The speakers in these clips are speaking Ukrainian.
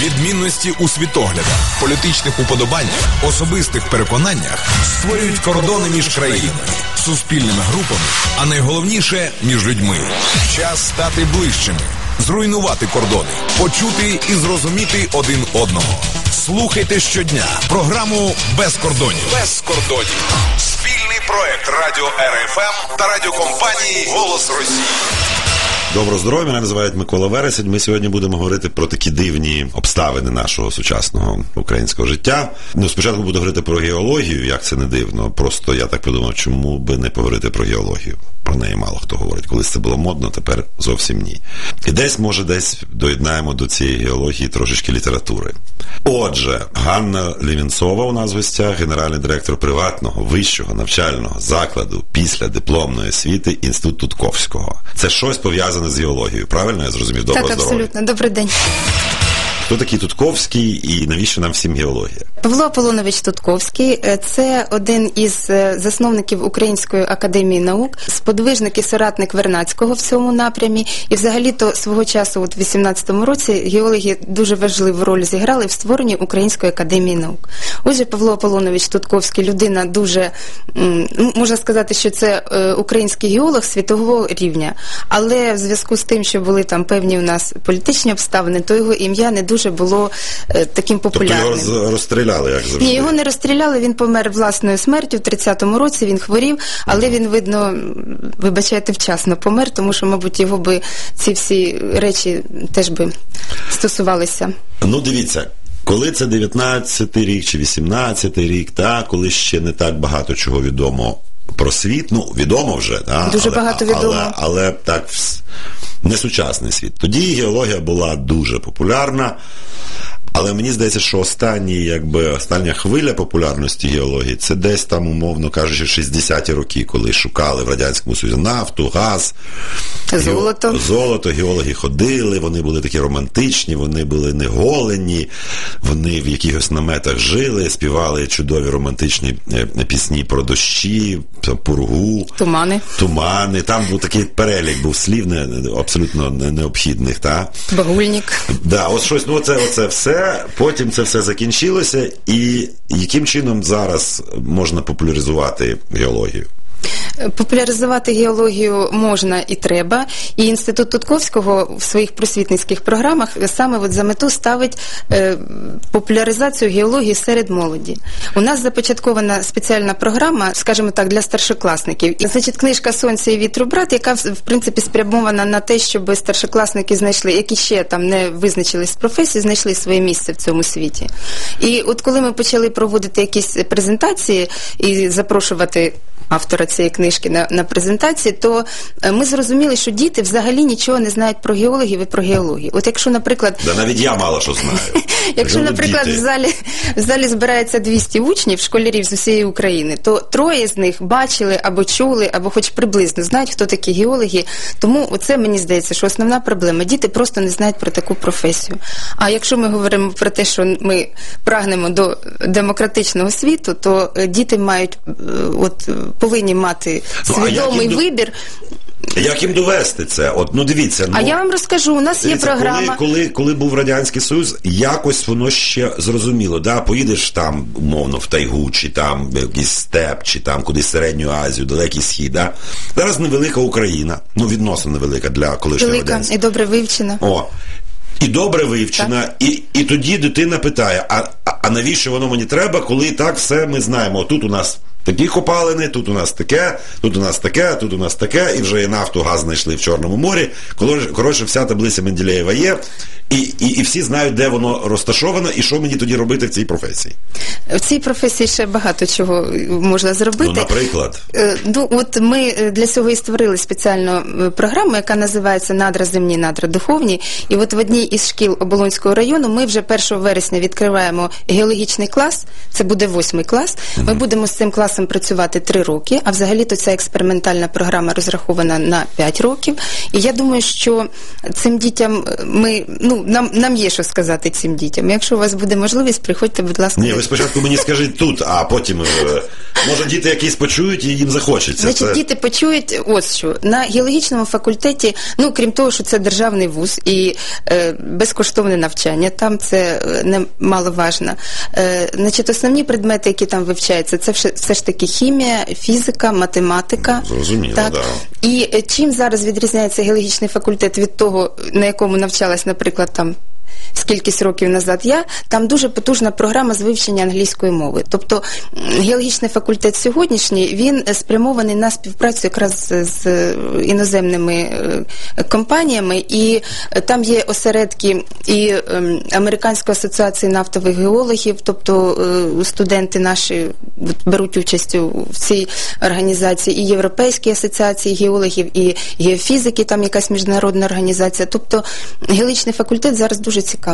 Відмінності у світоглядах, політичних уподобаннях, особистих переконаннях створюють кордони між країнами, суспільними групами, а найголовніше між людьми. Час стати ближчими, зруйнувати кордони, почути і зрозуміти один одного. Слухайте щодня програму Без кордонів. Без кордонів. Спільний проект Радіо РФМ та радіокомпанії Голос Росії. Доброго здоров'я, мене називають Микола Вересень. Ми сьогодні будемо говорити про такі дивні обставини нашого сучасного українського життя. Ну, спочатку буду говорити про геологію, як це не дивно. Просто я так подумав, чому би не поговорити про геологію. Про неї мало хто говорить. Колись це було модно, тепер зовсім ні. І десь, може, десь доєднаємо до цієї геології трошечки літератури. Отже, Ганна Лівінцова у нас в гостях, генеральний директор приватного вищого навчального закладу після дипломної освіти Інститут Тутковського. Це щось пов'язане з геологією. Правильно я зрозумів? Доброго Так, здоров'я. абсолютно. Добрий день. Хто такий Тутковський і навіщо нам всім геологія? Павло Аполлонович Тутковський це один із е, засновників Української академії наук, сподвижник і соратник Вернацького в цьому напрямі. І взагалі-то свого часу, от в 18-му році, геологи дуже важливу роль зіграли в створенні Української академії наук. Отже, Павло Аполлонович Тутковський людина дуже ну, можна сказати, що це е, український геолог світового рівня. Але в зв'язку з тим, що були там певні у нас політичні обставини, то його ім'я не дуже було е, таким Тобто популярним. його розстріляли, як завжди. Ні, його не розстріляли, він помер власною смертю в 30-му році, він хворів, але він, видно, вибачайте, вчасно помер, тому що, мабуть, його би ці всі речі теж би стосувалися. Ну, дивіться. Коли це 19-й рік чи 18-й рік, та, коли ще не так багато чого відомо про світ, ну, відомо вже, да? Дуже але, багато відомо. Але, але так не сучасний світ. Тоді геологія була дуже популярна. Але мені здається, що останні, якби остання хвиля популярності геології це десь там, умовно кажучи, 60-ті роки, коли шукали в радянському Союзі нафту, газ, Золото. Ге- золото. Геологи ходили, вони були такі романтичні, вони були не голені, вони в якихось наметах жили, співали чудові романтичні е, пісні про дощі, пургу. Тумани, Тумани, там був такий перелік був слів не, абсолютно необхідних. Та? багульник. Да, от щось, ну оце, оце все. Потім це все закінчилося. І яким чином зараз можна популяризувати геологію? Популяризувати геологію можна і треба. І інститут Тутковського в своїх просвітницьких програмах саме от за мету ставить е, популяризацію геології серед молоді. У нас започаткована спеціальна програма, скажімо так, для старшокласників. І, значить, книжка Сонця і вітру брат, яка в принципі спрямована на те, щоб старшокласники знайшли, які ще там не визначились з професії, знайшли своє місце в цьому світі. І от коли ми почали проводити якісь презентації і запрошувати автора цієї книжки на, на презентації, то е, ми зрозуміли, що діти взагалі нічого не знають про геологів і про геологію. От якщо, наприклад, Да навіть я мало що знаю. Якщо, наприклад, в залі в залі збирається 200 учнів, школярів з усієї України, то троє з них бачили або чули, або хоч приблизно знають, хто такі геологи. Тому це мені здається, що основна проблема. Діти просто не знають про таку професію. А якщо ми говоримо про те, що ми прагнемо до демократичного світу, то е, діти мають е, от повинні мати Ну, свідомий їм вибір. Як їм довести це? От, ну дивіться, ну, А я вам розкажу, у нас є Дивіться, програма. Коли, коли, коли був Радянський Союз, якось воно ще зрозуміло. Да? Поїдеш там, умовно, в Тайгу, чи там в якийсь степ, чи там кудись Середню Азію, Далекий Схід. Да? Зараз невелика Україна, ну відносно невелика для колишнього Велика радянського. і добре вивчена. О. І добре вивчена, і, і тоді дитина питає: а, а, а навіщо воно мені треба, коли так все ми знаємо? Тут у нас такі копалини, тут у нас таке, тут у нас таке, тут у нас таке, і вже і нафту, газ знайшли в Чорному морі. Коротше, вся таблиця Менделєєва є, і, і, і всі знають, де воно розташовано, і що мені тоді робити в цій професії. В цій професії ще багато чого можна зробити. Ну, наприклад. Е, Ну, от ми е, для цього і створили спеціальну е, програму, яка називається Надра земні, надра духовні. І от в одній із шкіл Оболонського району ми вже 1 вересня відкриваємо геологічний клас. Це буде восьмий клас. Ми будемо з цим класом працювати три роки. А взагалі-то ця експериментальна програма розрахована на 5 років. І я думаю, що цим дітям е, ми ну нам, нам є що сказати цим дітям. Якщо у вас буде можливість, приходьте, будь ласка. Ні, ви спочатку мені скажіть тут, а потім е, Може, діти якісь почують і їм захочеться. Значить, Це... діти почують ось що на геологічному факультеті, ну крім того, що це державний вуз і е, безкоштовне навчання, там це е, немаловажно. Е, значить, основні предмети, які там вивчаються, це все, все ж таки хімія, фізика, математика. Зрозуміло, так. да. І е, чим зараз відрізняється геологічний факультет від того, на якому навчалась, наприклад, там скількись років назад я, там дуже потужна програма з вивчення англійської мови. Тобто геологічний факультет сьогоднішній він е, спрямований на співпрацю якраз з, з іноземними е, компаніями, і е, там є осередки і ем, Американської асоціації нафтових геологів, тобто е, студенти наші беруть участь в цій організації, і Європейській асоціації геологів, і геофізики, там якась міжнародна організація. Тобто геологічний факультет зараз дуже цікавий.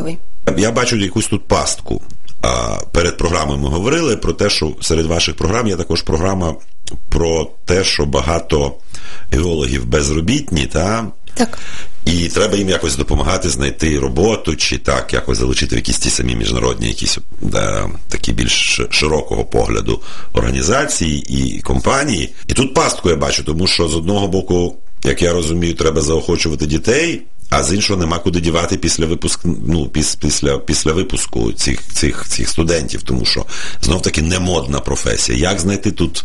Я бачу якусь тут пастку. Перед програмою ми говорили про те, що серед ваших програм є також програма про те, що багато геологів безробітні, та? Так. і треба їм якось допомагати знайти роботу, чи так, якось залучити в якісь ті самі міжнародні, якісь да, такі більш широкого погляду організації і компанії. І тут пастку я бачу, тому що з одного боку, як я розумію, треба заохочувати дітей. А з іншого нема куди дівати після випуск, ну, піс, після, після випуску цих, цих, цих студентів, тому що знов таки не модна професія. Як знайти тут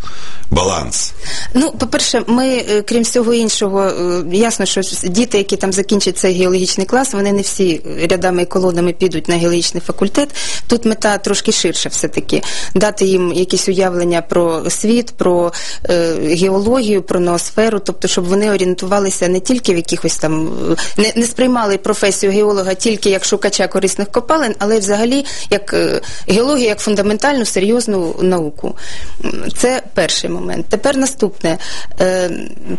баланс? Ну, по-перше, ми, е, крім всього іншого, е, ясно, що діти, які там закінчать цей геологічний клас, вони не всі рядами і колонами підуть на геологічний факультет. Тут мета трошки ширша все-таки. Дати їм якісь уявлення про світ, про е, геологію, про ноосферу, тобто, щоб вони орієнтувалися не тільки в якихось там, е, не, не сприймали професію геолога тільки як шукача корисних копалин, але взагалі як геологію, геологія, як фундаментальну серйозну науку. Це перший момент. Тепер наступне. Е,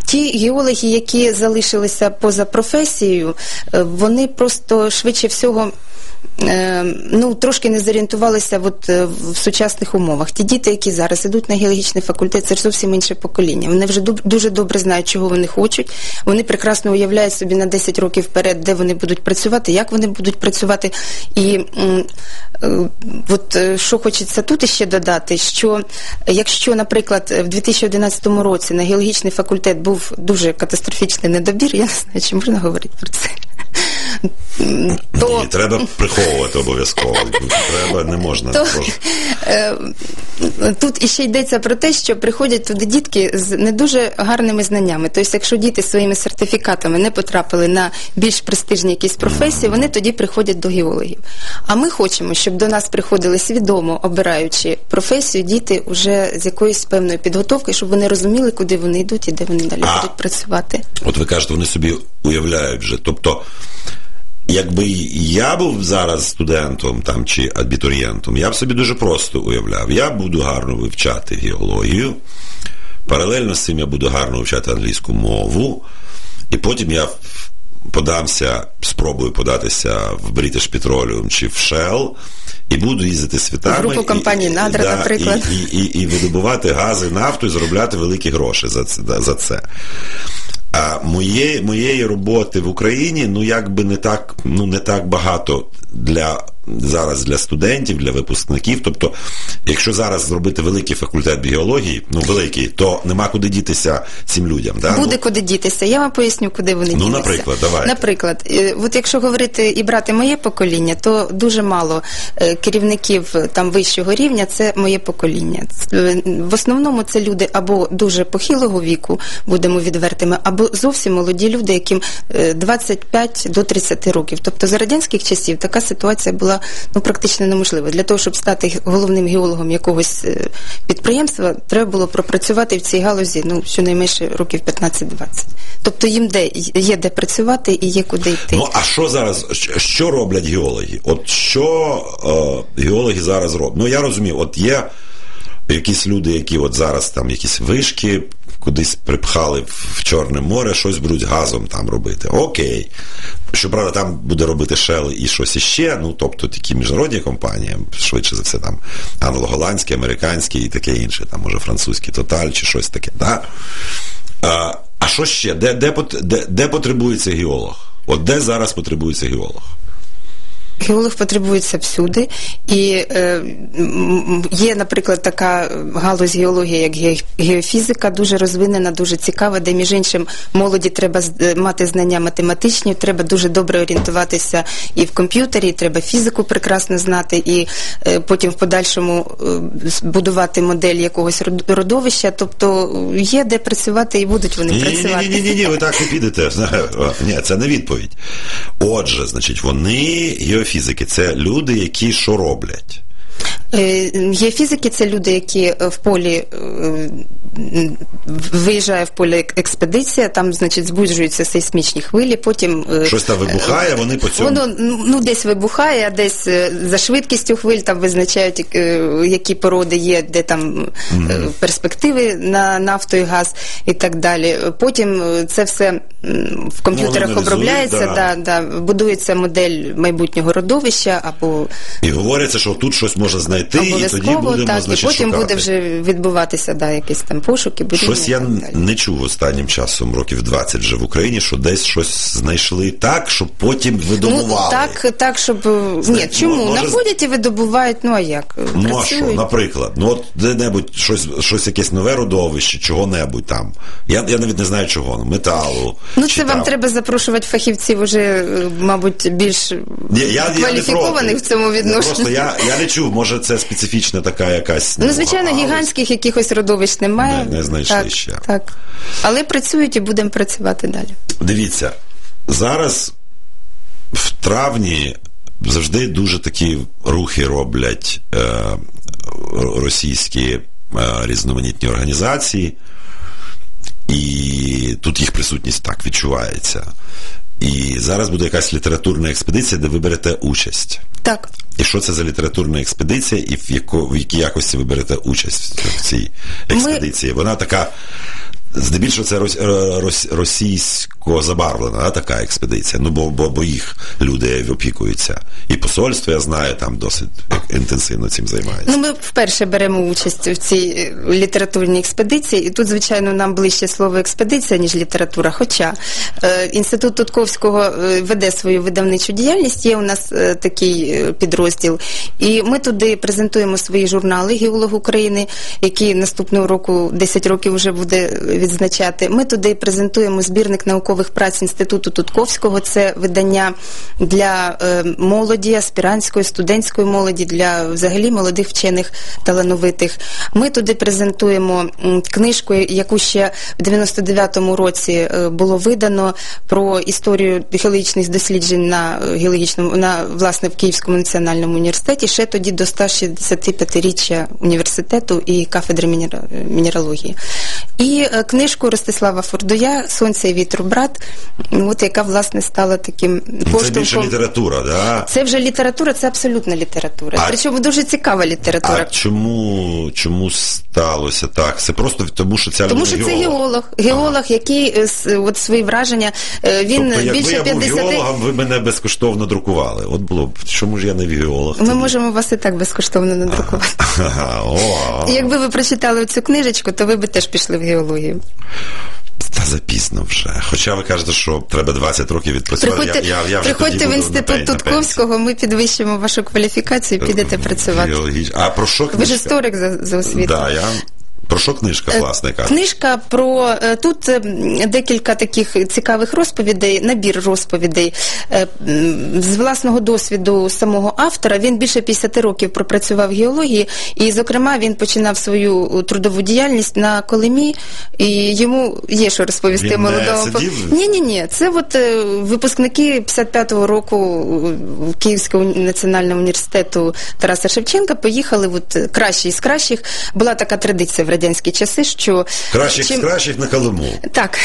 Ті геологи, які залишилися поза професією, е, вони просто швидше всього. Е, Ну, трошки не зорієнтувалися от, е, в сучасних умовах. Ті діти, які зараз ідуть на геологічний факультет, це ж зовсім інше покоління. Вони вже дуже добре знають, чого вони хочуть. Вони прекрасно уявляють собі на 10 років вперед, де вони будуть працювати, як вони будуть працювати. І е, от що хочеться тут іще додати, що якщо, наприклад, в 2011 році на геологічний факультет був дуже катастрофічний недобір, я не знаю, чи можна говорити про це. То Ні, треба приховувати обов'язково. Треба, не можна. То, е, тут іще йдеться про те, що приходять туди дітки з не дуже гарними знаннями. Тобто, якщо діти своїми сертифікатами не потрапили на більш престижні якісь професії, вони тоді приходять до геологів. А ми хочемо, щоб до нас приходили свідомо обираючи професію, діти вже з якоюсь певною підготовкою, щоб вони розуміли, куди вони йдуть і де вони далі А. будуть працювати. От ви кажете, вони собі уявляють вже. Тобто, якби я був зараз студентом там чи абітурієнтом, я б собі дуже просто уявляв. Я буду гарно вивчати геологію, паралельно з цим я буду гарно вивчати англійську мову, і потім я подамся, спробую податися в British Petroleum чи в Shell, і буду їздити світами. Групу компаній «Надра», да, наприклад. І, і, і, і видобувати гази, нафту і заробляти великі гроші за це. За це. А моє, моєї роботи в Україні ну якби не так, ну не так багато для зараз для студентів, для випускників. Тобто, якщо зараз зробити великий факультет біології, ну великий, то нема куди дітися цим людям. Да? Буде ну, куди дітися. Я вам поясню, куди вони Ну, дінуться. наприклад, давайте. Наприклад, е, от якщо говорити і брати моє покоління, то дуже мало е, керівників там вищого рівня це моє покоління. Е, В основному це люди або дуже похилого віку, будемо відвертими, або зовсім молоді люди, яким е, 25 до 30 років. Тобто за радянських часів така ситуація була ну практично неможлива. Для того, щоб стати головним геологом якогось е, підприємства, треба було пропрацювати в цій галузі ну щонайменше років 15-20. Тобто їм де є де працювати і є куди йти. Ну а що зараз, що роблять геологи? От що е, геологи зараз роблять? Ну я розумію, от є якісь люди, які от зараз там якісь вишки кудись припхали в, Чорне море, щось будуть газом там робити. Окей. Щоправда, там буде робити Shell і щось іще, ну тобто такі міжнародні компанії, швидше за все, там англо-голландські, американські і таке інше, там може французький Тоталь чи щось таке. Да? А, а що ще? Де, де, де, де потребується геолог? От де зараз потребується геолог? Геолог потребується всюди, і е, є, наприклад, така галузь геології, як геофізика, дуже розвинена, дуже цікава, де між іншим молоді треба е, мати знання математичні, треба дуже добре орієнтуватися і в комп'ютері, і треба фізику прекрасно знати, і е, потім в подальшому е, збудувати модель якогось родовища. Тобто е, є де працювати і будуть вони ні, працювати. ні, ні, ні, ні, ви так не підете. Ні, це не відповідь. Отже, значить, вони геофізики, це люди, які що роблять. Е, Є фізики, це люди, які е, в полі е, виїжджає в поле експедиція, там, значить, збуджуються сейсмічні хвилі, потім Щось там вибухає, вони по цьому. Воно ну, ну, десь вибухає, а десь за швидкістю хвиль там визначають, які породи є, де там е, перспективи на нафту і газ і так далі. Потім це все в комп'ютерах аналізують, обробляється, да. да, да, будується модель майбутнього родовища або І говориться, що тут щось може знайти, і тоді будемо, так, значить, і потім шукати. буде вже відбуватися да, якісь там пошуки, Щось і я так далі. не чув останнім часом, років 20 вже в Україні, що десь щось знайшли так, щоб потім видобували. Ну, так, так, щоб... Ні, чому? може- Знаходять і видобувають, ну а як? Ну а що, наприклад, ну от де-небудь щось, щось якесь нове родовище, чого-небудь там. Я, я навіть не знаю чого, ну, металу. Ну, це вам треба запрошувати фахівців уже, е, мабуть, більш Ні, я, я не кваліфікованих проти. в цьому Я відношенні. Просто я, я не чув, може це специфічна така якась. Ну, звичайно, галузь. гігантських якихось родовищ немає. Не- не знайшли так, ще. Так. Але працюють і будемо працювати далі. Дивіться, зараз в травні завжди дуже такі рухи роблять е, російські е, різноманітні організації, і тут їх присутність так відчувається. І зараз буде якась літературна експедиція, де ви берете участь. Так. І що це за літературна експедиція, і в, яко, в якій якості ви берете участь в цій експедиції? Вона така. Здебільшого це рос, рос, російсько забарвлена да, така експедиція. Ну бо, бо, бо їх люди опікуються. І посольство, я знаю, там досить інтенсивно цим займається. Ну, ми вперше беремо участь в цій е, літературній експедиції, і тут, звичайно, нам ближче слово експедиція, ніж література. Хоча е, інститут Тутковського е, веде свою видавничу діяльність, є у нас е, такий е, підрозділ. І ми туди презентуємо свої журнали Геолог України, які наступного року 10 років вже буде відзначати. Ми туди презентуємо збірник наукових праць інституту Тутковського. Це видання для е, молоді, аспірантської, студентської молоді, для взагалі молодих вчених талановитих. Ми туди презентуємо книжку, яку ще в 99-му році е, було видано про історію геологічних досліджень на е, геологічному на власне в Київському національному університеті. Ще тоді до 165-річчя університету і кафедри мінералогії. І книжку Ростислава Фурдуя Сонце і вітру брат, от яка власне стала таким Ну, це більше література, да? Це вже література, це абсолютна література. А- Причому дуже цікава література. А чому, чому сталося так? Це просто тому, що ця Тому що це геолог. геолог, геолог, який е, от свої враження, е, він Тобто, якби більше я був 50... геологом, ви мене безкоштовно друкували. От було б. Чому ж я не геолог? Ми тоді? можемо вас і так безкоштовно надрукувати. Ага, о, І Якби ви прочитали цю книжечку, то ви би теж пішли в геологію. Та запізно вже. Хоча ви кажете, що треба 20 років відпрацювати. Приходьте, я, я, я вже приходьте в інститут Тутковського, ми підвищимо вашу кваліфікацію, і підете працювати. Біологіч. А про що Ви ж історик за, за освітою. Да, я... Про що книжка, власне? Книжка про е, тут е, декілька таких цікавих розповідей, набір розповідей е, з власного досвіду самого автора. Він більше 50 років пропрацював в геології, і, зокрема, він починав свою трудову діяльність на Колимі, і йому є що розповісти Він не молодому. сидів? Ні, ні, ні. Це от е, випускники 55-го року е, Київського національного університету Тараса Шевченка поїхали. От е, кращі з кращих була така традиція в радянські часи, що Кращих чим- з кращих на Колиму. так,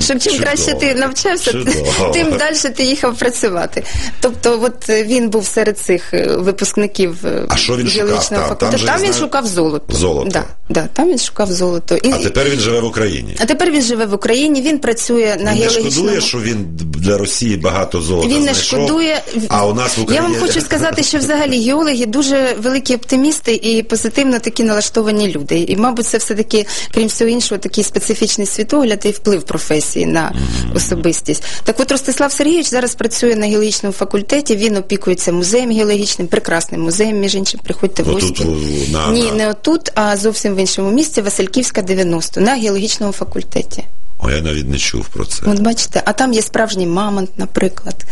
щоб чим Чудово. краще ти навчався, Чудово. тим далі ти їхав працювати. Тобто, от е, він був серед цих е, випускників е, А що він шукав там? Там Там, він шукав золото. золото. Да, да, там він шукав золото. І, А тепер він живе в Україні. а тепер він живе в Україні. Він працює на Він не шкодує, що він для Росії багато золота Він не знайшов, шкодує. А у нас в Я вам хочу сказати, що взагалі геологи дуже великі оптимісти і позитивно такі налаштовані люди. І, мабуть, це все-таки, крім всього іншого, такий специфічний світогляд і вплив професії на особистість. Так от Ростислав Сергійович зараз працює на геологічному факультеті, він опікується музеєм геологічним, прекрасним музеєм, між іншим, приходьте в гості. Ні, не отут, а зовсім в іншому місці, Васильківська, 90, на геологічному факультеті. О, я навіть не чув про це. От бачите, а там є справжній мамонт, наприклад.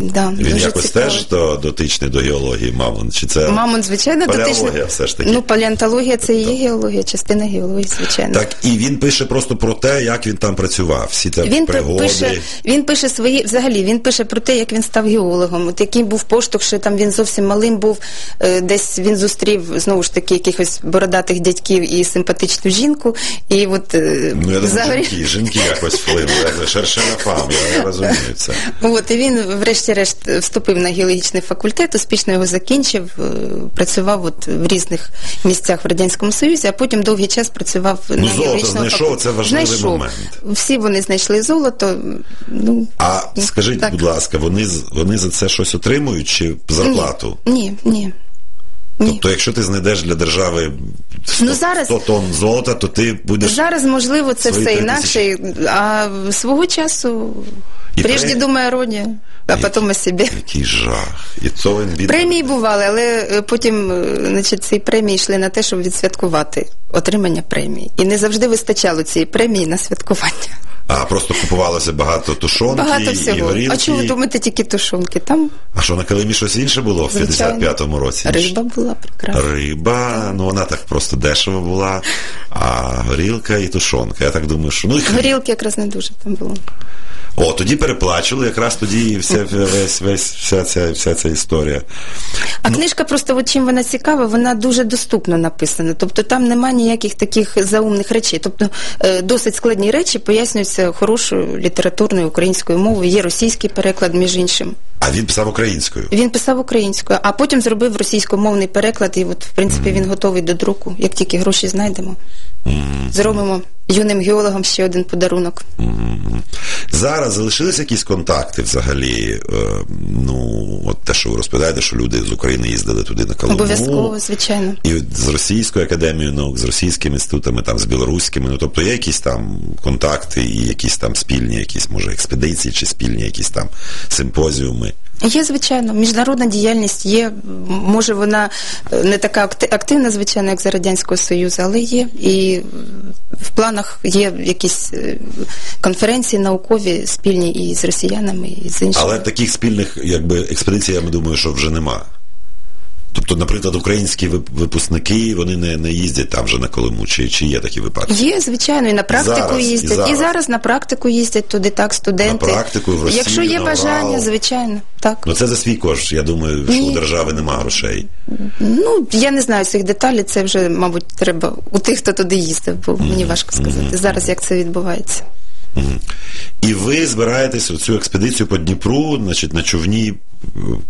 Да, Він дуже якось цікаво. теж до, дотичний до геології, мамонт? Чи це Мамонт, звичайно, дотичний. все ж таки? Ну, палеонтологія це і є геологія, частина геології, звичайно. Так, і він пише просто про те, як він там працював. Всі ті Він пригоди. пише, він пише свої, взагалі, він пише про те, як він став геологом. От який був поштовх, що там він зовсім малим був, е, десь він зустрів знову ж таки якихось бородатих дядьків і симпатичну жінку. І от е, Ну, я думаю, взагалі. Жінки, якось вплинули. Як Шершена фам, я не розумію це. От і він, врешті-решт, вступив на геологічний факультет, успішно його закінчив, е, працював от в різних місцях в радянському союзі, а потім довгий час працював на Ну, золото геологічному знайшов, факультеті. це важливий знайшов. момент. Всі вони знайшли золото. Ну А скажіть, Так. будь ласка, вони, вони за це щось отримують чи зарплату? ні, ні. Ні. Тобто, якщо ти знайдеш для держави 100, Ну, зараз- 100 тонн золота, то ти будеш Зараз, можливо, це все інакше, а свого часу І прежде премії- думаю о роді, а І- потім о собі. який жах. І то він бідний. Премії бували, але е, потім е, значить, ці премії йшли на те, щоб відсвяткувати отримання премії. І не завжди вистачало цієї премії на святкування. А просто купувалося багато тушонки Багато і всього. горілки. А чого ви думаєте, тільки тушонки? Там А що на Килимі щось інше було в 55-му році? риба була прекрасна. Риба, ну вона так просто дешево була, а горілка і тушонка. Я так думаю, що ну і. Горілки якраз не дуже там було. О, тоді переплачували, якраз тоді і вся, весь, весь, вся, ця, вся ця історія. А книжка просто от чим вона цікава, вона дуже доступно написана. Тобто там нема ніяких таких заумних речей. Тобто е, досить складні речі пояснюються хорошою літературною українською мовою. Є російський переклад, між іншим. А він писав українською. Він писав українською, а потім зробив російськомовний переклад, і от в принципі він готовий до друку. Як тільки гроші знайдемо, зробимо юним геологам ще один подарунок. Мгм. Зараз залишились якісь контакти взагалі. Е, ну, от те, що ви розповідаєте, що люди з України їздили туди на Колому. Обов'язково, звичайно. І от з Російською академією наук, з російськими інститутами, там з білоруськими. Ну тобто є якісь там контакти і якісь там спільні, якісь може експедиції чи спільні якісь там симпозіуми. Є, звичайно, міжнародна діяльність є. Може, вона е, не така акти- активна, звичайно, як за Радянського Союзу, але є. І в планах є якісь е, конференції наукові спільні і з росіянами, і з іншими. Але таких спільних якби експедицій, я думаю, що вже нема. Тобто, наприклад, українські випускники вони не, не їздять там вже на Колиму, чи, чи є такі випадки? Є, звичайно, і на практику зараз, і їздять. зараз. І зараз на практику їздять туди так студенти. На практику, в Росію, Якщо є на бажання, Урал. звичайно, так. Ну це за свій кошт. Я думаю, що Ні. у держави нема грошей. Ну, я не знаю цих деталей, це вже, мабуть, треба у тих, хто туди їздив, бо мені важко сказати зараз, як це відбувається. І ви збираєтесь у цю експедицію по Дніпру, значить, на човні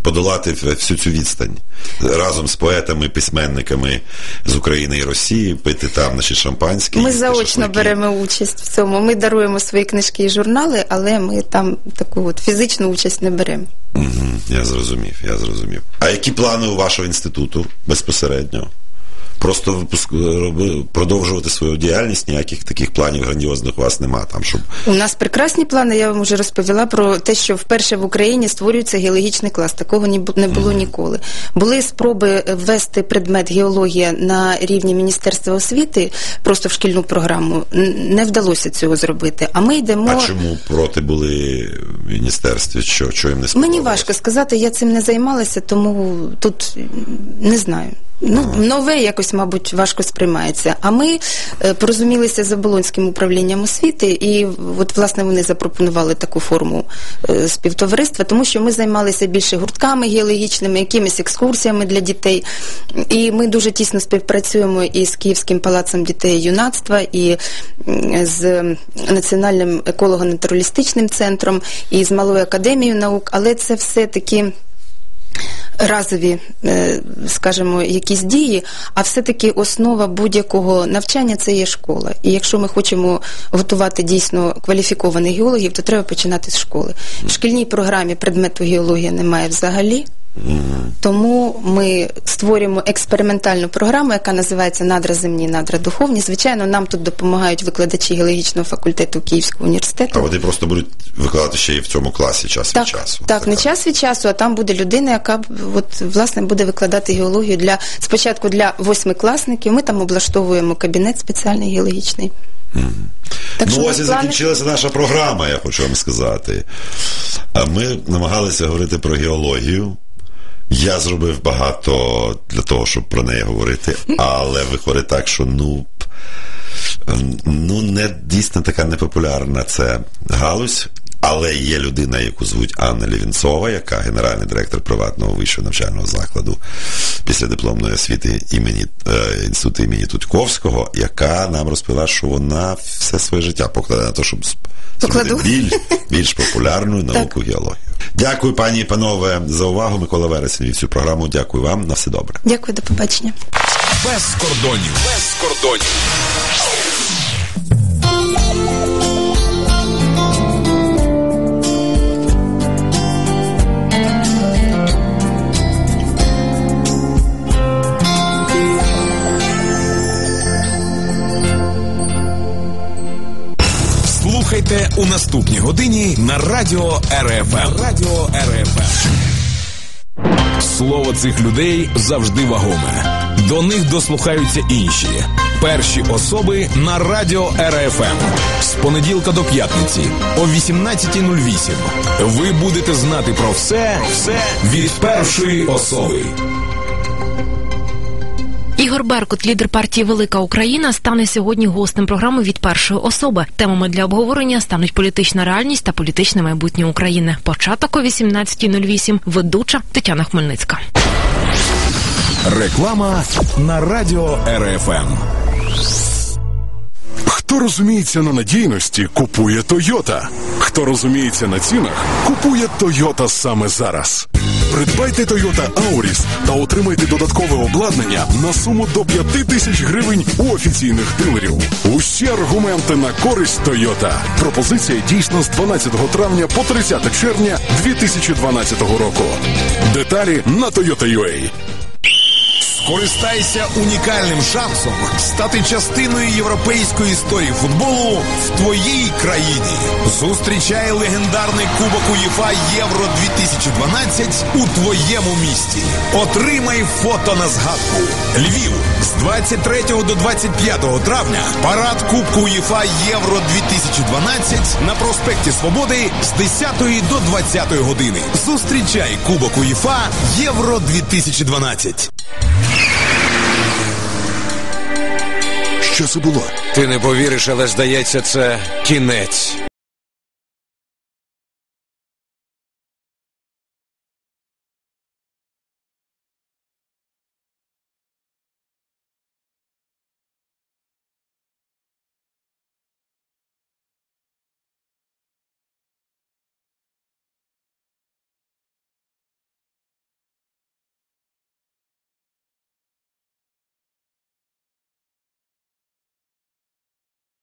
подолати всю цю відстань разом з поетами, письменниками з України і Росії, пити там, наші шампанські. Ми заочно шашлики. беремо участь в цьому. Ми даруємо свої книжки і журнали, але ми там таку от фізичну участь не беремо. Угу, Я зрозумів, я зрозумів. А які плани у вашого інституту безпосередньо? Просто випуск роби- продовжувати свою діяльність, ніяких таких планів грандіозних у вас нема там, щоб У нас прекрасні плани. Я вам вже розповіла про те, що вперше в Україні створюється геологічний клас. Такого не було ніколи. Були спроби ввести предмет геологія на рівні Міністерства освіти просто в шкільну програму. Не вдалося цього зробити. А ми йдемо. а чому проти були в міністерстві? Що, що їм не сподобалось? Мені важко сказати, я цим не займалася, тому тут не знаю. Ну, нове якось, мабуть, важко сприймається. А ми е, порозумілися з оболонським управлінням освіти, і от власне вони запропонували таку форму е, співтовариства, тому що ми займалися більше гуртками геологічними, якимись екскурсіями для дітей. І ми дуже тісно співпрацюємо і з Київським палацом дітей і юнацтва, і з Національним еколого-натуралістичним центром, і з Малою академією наук, але це все таки разові, е, скажімо, якісь дії, а все-таки основа будь-якого навчання це є школа. І якщо ми хочемо готувати дійсно кваліфікованих геологів, то треба починати з школи. В шкільній програмі предмету геологія немає взагалі. Тому ми створюємо експериментальну програму, яка називається Надра земні, надра духовні. Звичайно, нам тут допомагають викладачі геологічного факультету Київського університету. А вони просто будуть викладати ще й в цьому класі час Так, від часу. так, не час від часу, а там буде людина, яка от власне буде викладати геологію для спочатку для восьмикласників. Ми там облаштовуємо кабінет спеціальний геологічний. Так ну ось і плани- закінчилася наша програма, я хочу вам сказати. Ми намагалися говорити про геологію. Я зробив багато для того, щоб про неї говорити, але виходить так, що ну. Ну, не дійсно така непопулярна це галузь, але є людина, яку звуть Анна Лівінцова, яка генеральний директор приватного вищого навчального закладу після дипломної освіти імені е, інституту імені Тутьковського, яка нам розповіла, що вона все своє життя покладе на те, щоб Покладу. більш, більш популярну науку геологію. Дякую, пані і панове, за увагу. Микола Вересень цю програму. Дякую вам. На все добре. Дякую, до побачення. Без кордонів. Без кордонів. Слухайте у наступній годині на радіо РФМ. Радіо РФМ. Слово цих людей завжди вагоме. До них дослухаються інші. Перші особи на радіо РФМ. З понеділка до п'ятниці о 18.08. Ви будете знати про все, все від першої особи. Ігор Беркут, лідер партії Велика Україна, стане сьогодні гостем програми від першої особи. Темами для обговорення стануть політична реальність та політичне майбутнє України. Початок о 18.08. Ведуча Тетяна Хмельницька. Реклама на радіо РФМ. Хто розуміється на надійності, купує Тойота. Хто розуміється на цінах, купує Тойота саме зараз. Придбайте Toyota Auris та отримайте додаткове обладнання на суму до 5 тисяч гривень у офіційних дилерів. Усі аргументи на користь Toyota. Пропозиція дійсна з 12 травня по 30 червня 2012 року. Деталі на Toyota.ua. Скористайся унікальним шансом стати частиною європейської історії футболу в твоїй країні. Зустрічай легендарний Кубок УЄФА Євро 2012 у твоєму місті. Отримай фото на згадку. Львів з 23 до 25 травня. Парад Кубку УЄФА Євро 2012 на проспекті Свободи з 10 до 20 години. Зустрічай Кубок УЄФА Євро 2012. Що це було? Ти не повіриш, але здається, це кінець.